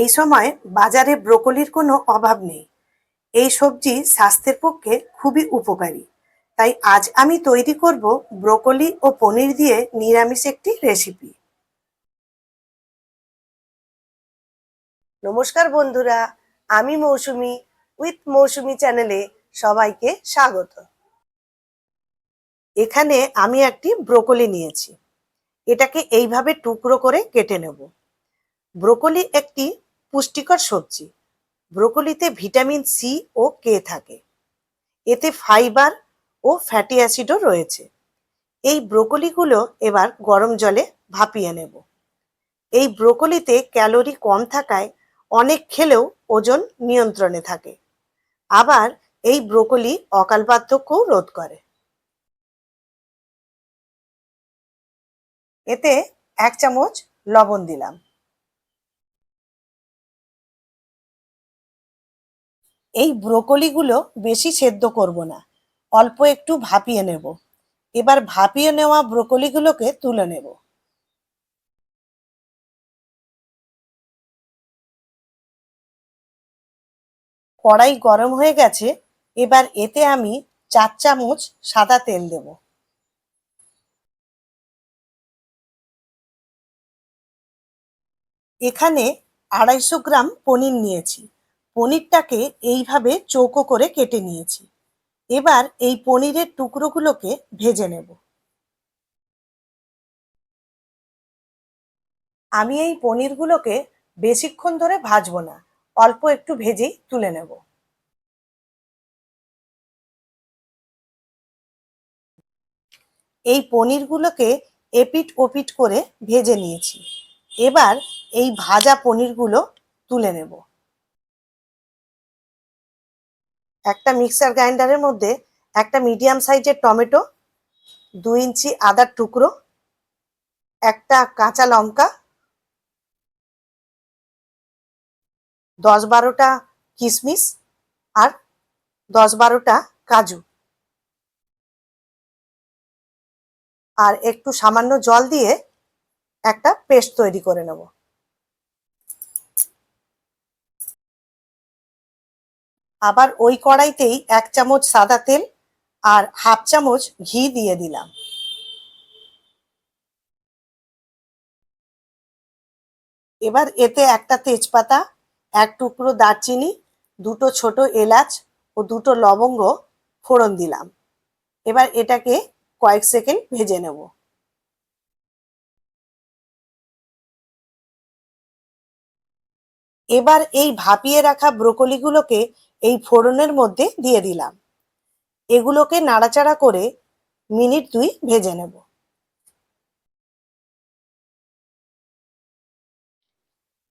এই সময় বাজারে ব্রোকলির কোনো অভাব নেই। এই সবজি স্বাস্থ্যের পক্ষে খুবই উপকারী। তাই আজ আমি তৈরি করব ব্রোকলি ও পনির দিয়ে নিরামিষ একটি রেসিপি। নমস্কার বন্ধুরা, আমি মৌসুমি উইথ মৌসুমি চ্যানেলে সবাইকে স্বাগত। এখানে আমি একটি ব্রোকলি নিয়েছি। এটাকে এইভাবে টুকরো করে কেটে নেব। ব্রোকলি একটি পুষ্টিকর সবজি। ব্রোকলিতে ভিটামিন সি ও কে থাকে। এতে ফাইবার ও ফ্যাটি অ্যাসিডও রয়েছে। এই ব্রোকলিগুলো এবার গরম জলে ভাপিয়ে নেব। এই ব্রোকলিতে ক্যালোরি কম থাকায় অনেক খেলেও ওজন নিয়ন্ত্রণে থাকে। আবার এই ব্রোকলি অকাল বার্ধক্যও রোধ করে। এতে এক চামচ লবণ দিলাম। এই ব্রোকলিগুলো বেশি সেদ্ধ করব না, অল্প একটু ভাপিয়ে নেব। এবার ভাপিয়ে নেওয়া ব্রোকলিগুলোকে তুলে নেব। কড়াই গরম হয়ে গেছে, এবার এতে আমি চার চামচ সাদা তেল দেব। এখানে আড়াইশো গ্রাম পনির নিয়েছি। পনিরটাকে এইভাবে চৌকো করে কেটে নিয়েছি। এবার এই পনিরের টুকরোগুলোকে ভেজে নেব। আমি এই পনিরগুলোকে বেশিক্ষণ ধরে ভাজবো না, অল্প একটু ভেজেই তুলে নেব। এই পনিরগুলোকে এপিট ওপিট করে ভেজে নিয়েছি। এবার এই ভাজা পনিরগুলো তুলে নেব। একটা মিক্সার গ্রাইন্ডারের মধ্যে একটা মিডিয়াম সাইজের টমেটো দু ইঞ্চি আদার টুকরো, একটা কাঁচা লঙ্কা, দশ বারোটা কিশমিশ আর দশ বারোটা কাজু। আর একটু সামান্য জল দিয়ে একটা পেস্ট তৈরি করে নেব। আবার ওই কড়াইতেই এক চামচ সাদা তেল আর হাফ চামচ ঘি দিয়ে দিলাম। এবার এতে একটা তেজপাতা, এক টুকরো দারচিনি, দুটো ছোট এলাচ ও দুটো লবঙ্গ ফোড়ন দিলাম। এবার এটাকে কয়েক সেকেন্ড ভেজে নেব। এবার এই ভাপিয়ে রাখা ব্রোকলিগুলোকে এই ফোড়নের মধ্যে দিয়ে দিলাম। এগুলোকে নাড়াচাড়া করে মিনিট দুই ভেজে নেব।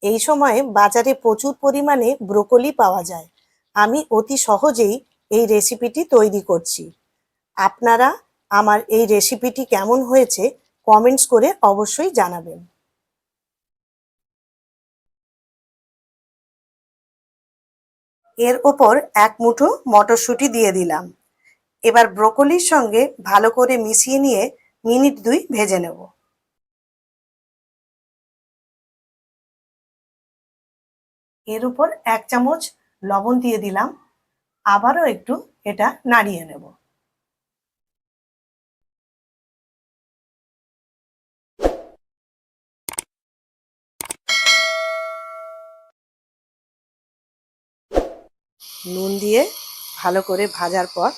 এই সময়ে বাজারে প্রচুর পরিমাণে ব্রোকলি পাওয়া যায়। আমি অতি সহজেই এই রেসিপিটি তৈরি করছি। আপনারা আমার এই রেসিপিটি কেমন হয়েছে কমেন্টস করে অবশ্যই জানাবেন। এর ওপর এক মুঠো মটরশুঁটি দিয়ে দিলাম। এবার ব্রোকলির সঙ্গে ভালো করে মিশিয়ে নিয়ে মিনিট দুই ভেজে নেব। এর উপর এক চামচ লবণ দিয়ে দিলাম। আবারও একটু এটা নাড়িয়ে নেব। নুন দিয়ে ভালো করে ভাজার পর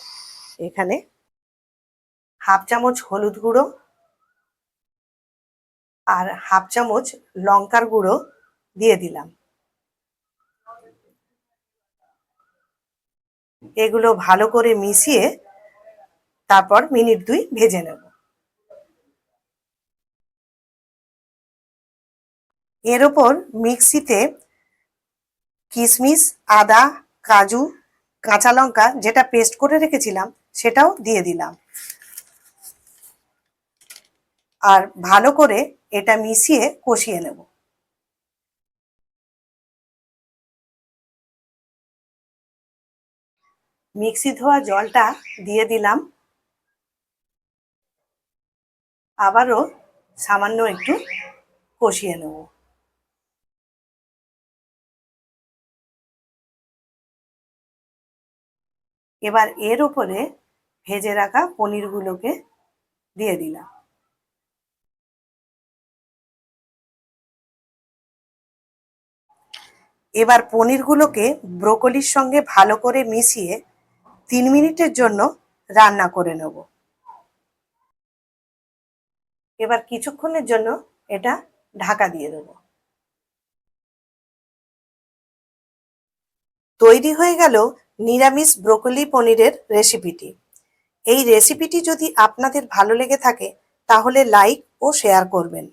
এখানে হাফ চামচ হলুদ গুঁড়ো আর হাফ চামচ লঙ্কার গুঁড়ো দিয়ে দিলাম। এগুলো ভালো করে মিশিয়ে তারপর মিনিট দুই ভেজে নেব। এর ওপর মিক্সিতে কিশমিশ, আদা কাজু, কাঁচা লঙ্কা যেটা পেস্ট করে রেখেছিলাম, সেটাও দিয়ে দিলাম। আর ভালো করে এটা মিশিয়ে কষিয়ে নেব। মিক্সি ধোয়া জলটা দিয়ে দিলাম। আবারও সামান্য একটু কষিয়ে নেব। এবার এর উপরে ভেজে রাখা পনিরগুলোকে দিয়ে দিলাম। এবার পনিরগুলোকে ব্রোকলির সঙ্গে ভালো করে মিশিয়ে তিন মিনিটের জন্য রান্না করে নেব। এবার কিছুক্ষণের জন্য এটা ঢাকা দিয়ে দেবো। তৈরি হয়ে গেল নিরামিষ ব্রোকলি পনিরের রেসিপিটি। এই রেসিপিটি যদি আপনাদের ভালো লেগে থাকে, তাহলে লাইক ও শেয়ার করবেন।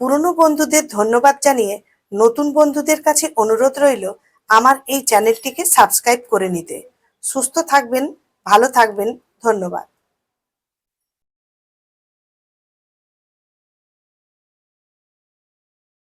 পুরনো বন্ধুদের ধন্যবাদ জানিয়ে নতুন বন্ধুদের কাছে অনুরোধ রইল আমার এই চ্যানেলটিকে সাবস্ক্রাইব করে নিতে। সুস্থ থাকবেন, ভালো থাকবেন, ধন্যবাদ।